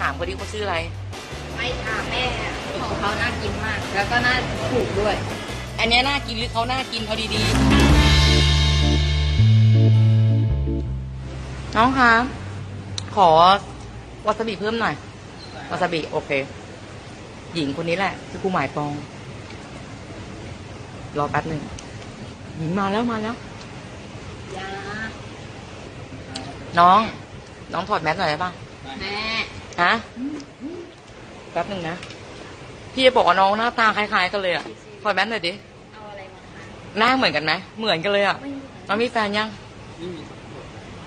ถามเขาดิเขาชื่ออะไร ไม่ถามแม่ของเขาน่ากินมาก แล้วก็น่าถูกด้วย อันเนี้ยน่ากินหรือเขาน่ากินเอาดีๆ น้องคะ ขอวาซาบิเพิ่มหน่อยวาซาบิโอเค หญิงคนนี้แหละที่กูหมายปอง รอแป๊บหนึ่งหญิงมาแล้วมาแล้ว ยา น้อง น้องถอดแมสหน่อยได้ปะแม่ ฮะแป๊บหนึ่งนะ พี่จะบอกว่าน้องหน้าตาคล้ายๆกันเลยอะถอดแมสหน่อยดิเอาอะไรมาคะหน้าเหมือนกันไหมเหมือนกันเลยอะไม่มีน้องมีแฟนยัง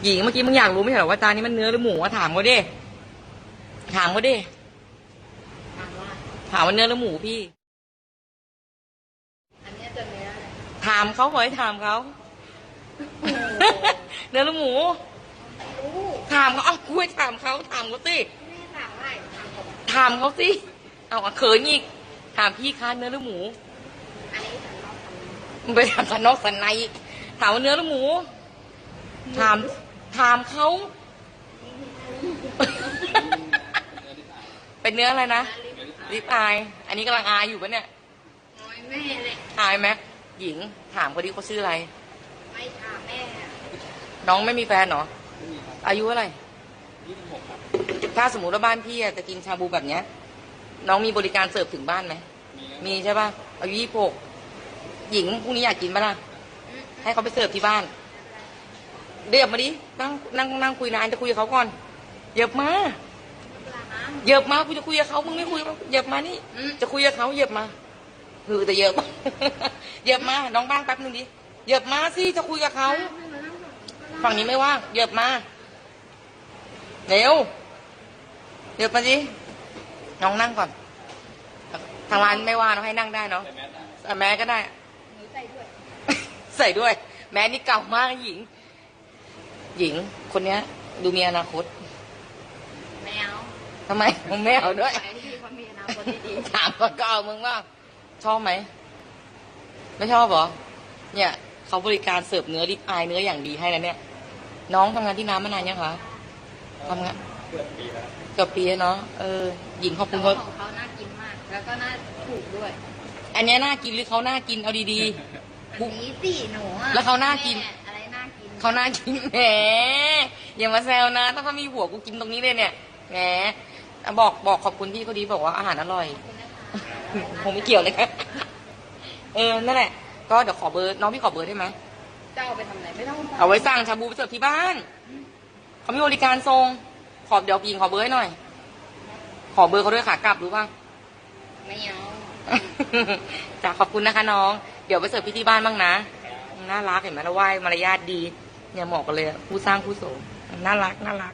หญิงเมื่อกี้มึงอยากรู้ไม่ใช่เหรอว่าจานนี้มันเนื้อหรือหมูอะถามเขาดิถามเขาดิถามว่าถามว่าเนื้อหรือหมูพี่ อันเนี้ยจะเนื้ออะไรถามเขาขอให้ถามเขาโอ้โหเนื้อหรือหมูไม่รู้ถามเขาเอ้าคุยถามเขาถามเขาสิ ถามเขาสิ เอาอะเขินอีกถามพี่คะเนื้อหรือหมูอันนี้ฉันรอบทำมึงไปถามสันนอกสันในถามว่าเนื้อหรือหมู ถาม ถามเขา เป็นเนื้ออะไรนะลิปอาย อันนี้กำลังอายอยู่ปะเนี่ยน้อยแม่เลยอายไหมหญิง ถามเขาดิเขาชื่ออะไร ไม่ถามแม่ น้องไม่มีแฟนเหรอ อายุเท่าไหร่ ถ้าสมมติว่าบ้านพี่อะจะกินชาบูแบบเนี้ย น้องมีบริการเสิร์ฟถึงบ้านไหม มีใช่ป่ะ อายุยี่หกหญิงพรุ่งนี้อยากกินปะล่ะ ให้เขาไปเสิร์ฟที่บ้านเรียบมาดิ นั่งนั่งนั่งคุยนานจะคุยกับเขาก่อนเหยียบมาเหยียบมากูจะคุยกับเขามึงไม่คุยกับเหยียบมานี่อืมจะคุยกับเขาเหยียบมาคือแต่เหยียบเหยียบมา น้องบ้างแป๊บนึงดิเหยียบมาสิจะคุยกับเขา ฝั่งนี้ไม่ว่างเหยียบมา เร็ว เหยียบมาดิน้องนั่งก่อน ทางร้านไม่ว่าน้องให้นั่งได้เนาะแต่แม้ก็ได้หนูใส่ด้วย ใส่ด้วย แม้นี่เก่ามากหญิง หญิงคนเนี้ย ดูมีอนาคต แมวทำไมมึงไม่เอาด้วยไปที่คนมีอนาคตดีถามก่อนก็เอามึงว่า ชอบไหม ไม่ชอบเหรอ เนี่ย เขาบริการเสิร์ฟเนื้อริบอายเนื้ออย่างดีให้นะเนี่ย น้องทำงานที่น้ำมานานยังคะทำงานเกือบปีแล้วเกือบปีแล้วเนาะเออหญิงขอบๆคุณแต่เขาว่าของเขาน่ากินมาก แล้วก็น่าถูกด้วยอันเนี้ยน่ากินหรือเขาน่ากินเอาดี อันนี้สิหนูอะแล้วเขาน่ากินแม่อะไรน่ากินๆเขาน่ากินแหมอย่ามาแซวนะ ถ้าเขามีหัวกูกินตรงนี้เลยเนี่ยแหมอะบอกบอกขอบคุณพี่เขาดีบอกว่าอาหารอร่อยขอบคุณนะคะผมไม่เกี่ยวเลยครับเออนั่นแหละ ก็เดี๋ยวขอเบอร์น้องพี่ขอเบอร์ได้ไหม จะเอาไปทำอะไรไม่ต้องเอาไว้สั่งชาบูไปเสิร์ฟที่บ้าน เขามีบริการทรงข อเดี๋ยวยิงขอเบอร์ให้หน่อย ขอเบอร์เขาด้วยขากลับรู้ป่ะไม่เอาจ้ะขอบคุณนะคะน้อง เดี๋ยวไปเสิร์ฟพี่ที่บ้านบ้างนะ น่ารักเห็นไหมแล้วไหวมารยาทดี เนี่ยเหมาะกันเลยอะผู้สร้างผู้สมน่ารักน่ารัก